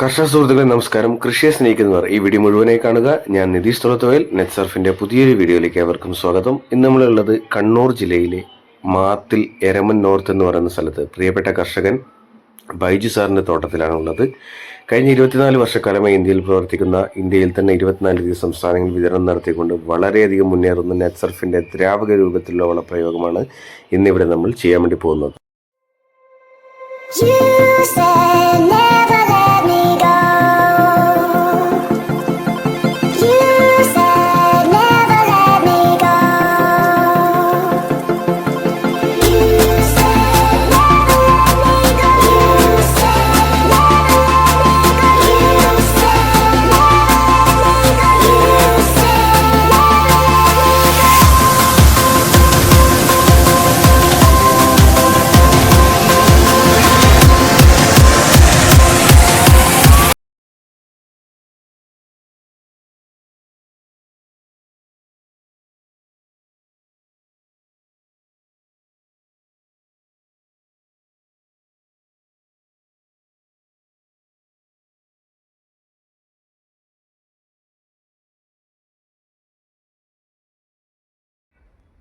കർഷക സുഹൃത്തുക്കളെ നമസ്കാരം. കൃഷിയെ സ്നേഹിക്കുന്നവർ ഈ വീഡിയോ മുഴുവനായി കാണുക. ഞാൻ നിതീഷ് തുറത്തുവയൽ നെറ്റ് സർഫിന്റെ പുതിയൊരു വീഡിയോയിലേക്ക് അവർക്കും സ്വാഗതം. ഇന്ന് നമ്മളുള്ളത് കണ്ണൂർ ജില്ലയിലെ മാത്തിൽ എരമൻ നോർത്ത് എന്ന് പറയുന്ന സ്ഥലത്ത് പ്രിയപ്പെട്ട കർഷകൻ ബൈജു സാറിന്റെ തോട്ടത്തിലാണ് ഉള്ളത്. കഴിഞ്ഞ ഇരുപത്തിനാല് വർഷക്കാലമായി ഇന്ത്യയിൽ പ്രവർത്തിക്കുന്ന ഇന്ത്യയിൽ തന്നെ ഇരുപത്തിനാല് അധികം സംസ്ഥാനങ്ങളിൽ വിതരണം നടത്തിക്കൊണ്ട് വളരെയധികം മുന്നേറുന്ന നെറ്റ് സർഫിന്റെ ദ്രാവക രൂപത്തിലുള്ള വളപ്രയോഗമാണ് ഇന്നിവിടെ നമ്മൾ ചെയ്യാൻ വേണ്ടി പോകുന്നത്.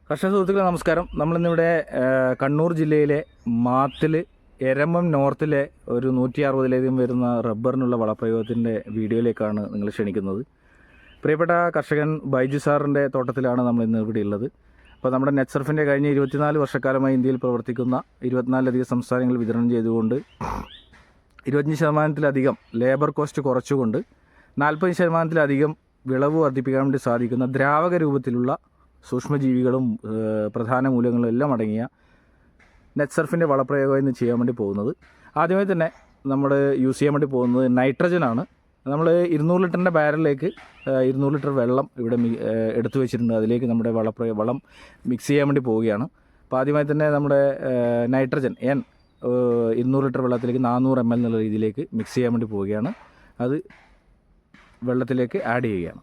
കർഷക സുഹൃത്തുക്കളെ നമസ്കാരം. നമ്മളിന്നിവിടെ കണ്ണൂർ ജില്ലയിലെ മാത്തിൽ എരമം നോർത്തിലെ ഒരു നൂറ്റി അറുപതിലധികം വരുന്ന റബ്ബറിനുള്ള വളപ്രയോഗത്തിന്റെ വീഡിയോയിലേക്കാണ് നിങ്ങൾ ക്ഷണിക്കുന്നത്. പ്രിയപ്പെട്ട കർഷകൻ ബൈജു സാറിന്റെ തോട്ടത്തിലാണ് നമ്മൾ ഇന്ന് ഇവിടെ ഉള്ളത്. അപ്പോൾ നമ്മുടെ നെറ്റ്സർഫിന്റെ കഴിഞ്ഞ ഇരുപത്തിനാല് വർഷക്കാലമായി ഇന്ത്യയിൽ പ്രവർത്തിക്കുന്ന ഇരുപത്തിനാലിലധികം സംസ്ഥാനങ്ങൾ വിതരണം ചെയ്തുകൊണ്ട് ഇരുപത്തഞ്ച് ശതമാനത്തിലധികം ലേബർ കോസ്റ്റ് കുറച്ചുകൊണ്ട് നാൽപ്പത് ശതമാനത്തിലധികം വിളവ് വർദ്ധിപ്പിക്കാൻ വേണ്ടി സാധിക്കുന്ന ദ്രാവക രൂപത്തിലുള്ള സൂക്ഷ്മജീവികളും പ്രധാന മൂല്യങ്ങളും എല്ലാം അടങ്ങിയ നെറ്റ് സർഫിന്റെ വളപ്രയോഗം ഇന്ന് ചെയ്യാൻ വേണ്ടി പോകുന്നത്. ആദ്യമായി തന്നെ നമ്മൾ യൂസ് ചെയ്യാൻ വേണ്ടി പോകുന്നത് നൈട്രജനാണ്. നമ്മൾ ഇരുന്നൂറ് ലിറ്ററിന്റെ ബാരലിലേക്ക് ഇരുന്നൂറ് ലിറ്റർ വെള്ളം ഇവിടെ എടുത്തു വെച്ചിട്ടുണ്ട്. അതിലേക്ക് നമ്മുടെ വളപ്രയ വളം മിക്സ് ചെയ്യാൻ വേണ്ടി പോവുകയാണ്. അപ്പോൾ ആദ്യമായി തന്നെ നമ്മുടെ നൈട്രജൻ എൻ ഇരുന്നൂറ് ലിറ്റർ വെള്ളത്തിലേക്ക് നാനൂറ് എം എൽ എന്നുള്ള രീതിയിലേക്ക് മിക്സ് ചെയ്യാൻ വേണ്ടി പോവുകയാണ്. അത് വെള്ളത്തിലേക്ക് ആഡ് ചെയ്യുകയാണ്.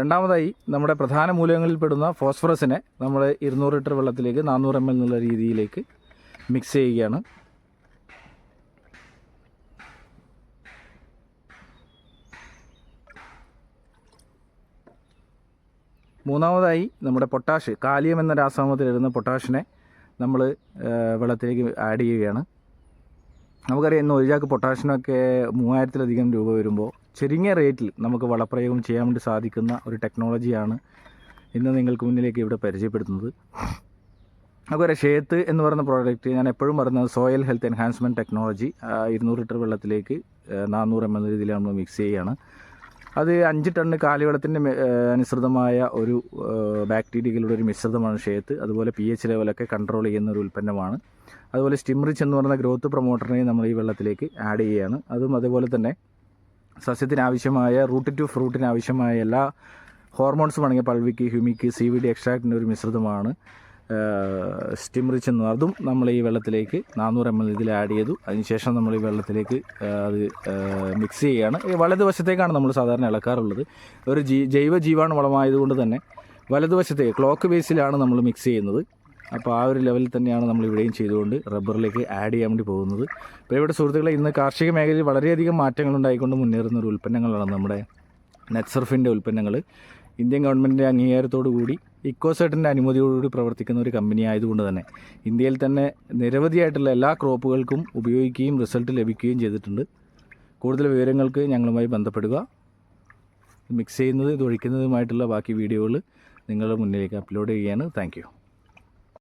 രണ്ടാമതായി നമ്മുടെ പ്രധാന മൂലകങ്ങളിൽ പെടുന്ന ഫോസ്ഫറസിനെ നമ്മൾ ഇരുന്നൂറ് ലിറ്റർ വെള്ളത്തിലേക്ക് നാനൂറ് എം എൽ എന്നുള്ള രീതിയിലേക്ക് മിക്സ് ചെയ്യുകയാണ്. മൂന്നാമതായി നമ്മുടെ പൊട്ടാഷ് കാലിയം എന്ന രാസനാമത്തിൽ വരുന്ന പൊട്ടാഷിനെ നമ്മൾ വെള്ളത്തിലേക്ക് ആഡ് ചെയ്യുകയാണ്. നമുക്കറിയാം ഇന്ന് ഒരു ചാക്ക് പൊട്ടാഷിനൊക്കെ മൂവായിരത്തിലധികം രൂപ വരുമ്പോൾ ചെറിയ റേറ്റിൽ നമുക്ക് വളപ്രയോഗം ചെയ്യാൻ വേണ്ടി സാധിക്കുന്ന ഒരു ടെക്നോളജിയാണ് ഇന്ന് നിങ്ങൾക്ക് മുന്നിലേക്ക് ഇവിടെ പരിചയപ്പെടുത്തുന്നത്. അതുപോലെ ഷേത്ത് എന്ന് പറയുന്ന പ്രോഡക്റ്റ് ഞാൻ എപ്പോഴും പറയുന്നത് സോയിൽ ഹെൽത്ത് എൻഹാൻസ്മെന്റ് ടെക്നോളജി ഇരുന്നൂറ് ലിറ്റർ വെള്ളത്തിലേക്ക് നാനൂറ് എം എൽ രീതിയിൽ നമ്മൾ മിക്സ് ചെയ്യുകയാണ് അത് അഞ്ച് ടണ്ണ് കാലിവെള്ളത്തിന്റെ അനുസൃതമായ ഒരു ബാക്ടീരിയകളുടെ ഒരു മിശ്രിതമാണ് ഷേത്ത് അതുപോലെ പി എച്ച് ലെവലൊക്കെ കൺട്രോൾ ചെയ്യുന്ന ഒരു ഉൽപ്പന്നമാണ്. അതുപോലെ സ്റ്റിംറിച്ച് എന്ന് പറയുന്ന ഗ്രോത്ത് പ്രൊമോട്ടറിനെ നമ്മൾ ഈ വെള്ളത്തിലേക്ക് ആഡ് ചെയ്യുകയാണ്. അതും അതുപോലെ തന്നെ സസ്യത്തിന് ആവശ്യമായ റൂട്ട് ടു ഫ്രൂട്ടിന് ആവശ്യമായ എല്ലാ ഹോർമോൺസും അടങ്ങിയ fulvic humic C V D എക്സ്ട്രാക്റ്റിന്റെ ഒരു മിശ്രിതമാണ്. സ്റ്റിംറിച്ച് എന്ന് അതും നമ്മൾ ഈ വെള്ളത്തിലേക്ക് നാനൂറ് എം എൽ ഇതിൽ ആഡ് ചെയ്തു. അതിനുശേഷം നമ്മൾ ഈ വെള്ളത്തിലേക്ക് അത് മിക്സ് ചെയ്യുകയാണ്. വലതുവശത്തേക്കാണ് നമ്മൾ സാധാരണ ഇളക്കാറുള്ളത്. ഒരു ജൈവ ജീവാണു വളമായതുകൊണ്ട് തന്നെ വലതുവശത്തേക്ക് ക്ലോക്ക് ബേസിലാണ് നമ്മൾ മിക്സ് ചെയ്യുന്നത്. അപ്പോൾ ആ ഒരു ലെവലിൽ തന്നെയാണ് നമ്മൾ ഇവിടെയും ചെയ്തുകൊണ്ട് റബ്ബറിലേക്ക് ആഡ് ചെയ്യാൻ വേണ്ടി പോകുന്നത്. അപ്പോൾ ഇവിടെ സുഹൃത്തുക്കളെ ഇന്ന് കാർഷിക മേഖലയിൽ വളരെയധികം മാറ്റങ്ങൾ ഉണ്ടായിക്കൊണ്ട് മുന്നേറുന്ന ഒരു ഉൽപ്പന്നങ്ങളാണ് നമ്മുടെ നെറ്റ്സർഫിന്റെ ഉൽപ്പന്നങ്ങൾ. ഇന്ത്യൻ ഗവൺമെന്റിന്റെ അംഗീകാരത്തോടു കൂടി ഇക്കോസെറ്റിന്റെ അനുമതിയോടുകൂടി പ്രവർത്തിക്കുന്ന ഒരു കമ്പനി ആയതുകൊണ്ട് തന്നെ ഇന്ത്യയിൽ തന്നെ നിരവധിയായിട്ടുള്ള എല്ലാ ക്രോപ്പുകൾക്കും ഉപയോഗിക്കുകയും റിസൾട്ട് ലഭിക്കുകയും ചെയ്തിട്ടുണ്ട്. കൂടുതൽ വിവരങ്ങൾക്ക് ഞങ്ങളുമായി ബന്ധപ്പെടുക. മിക്സ് ചെയ്യുന്നത് ഇത് ഒഴിക്കുന്നതുമായിട്ടുള്ള ബാക്കി വീഡിയോകൾ നിങ്ങളുടെ മുന്നിലേക്ക് അപ്ലോഡ് ചെയ്യുകയാണ്. താങ്ക്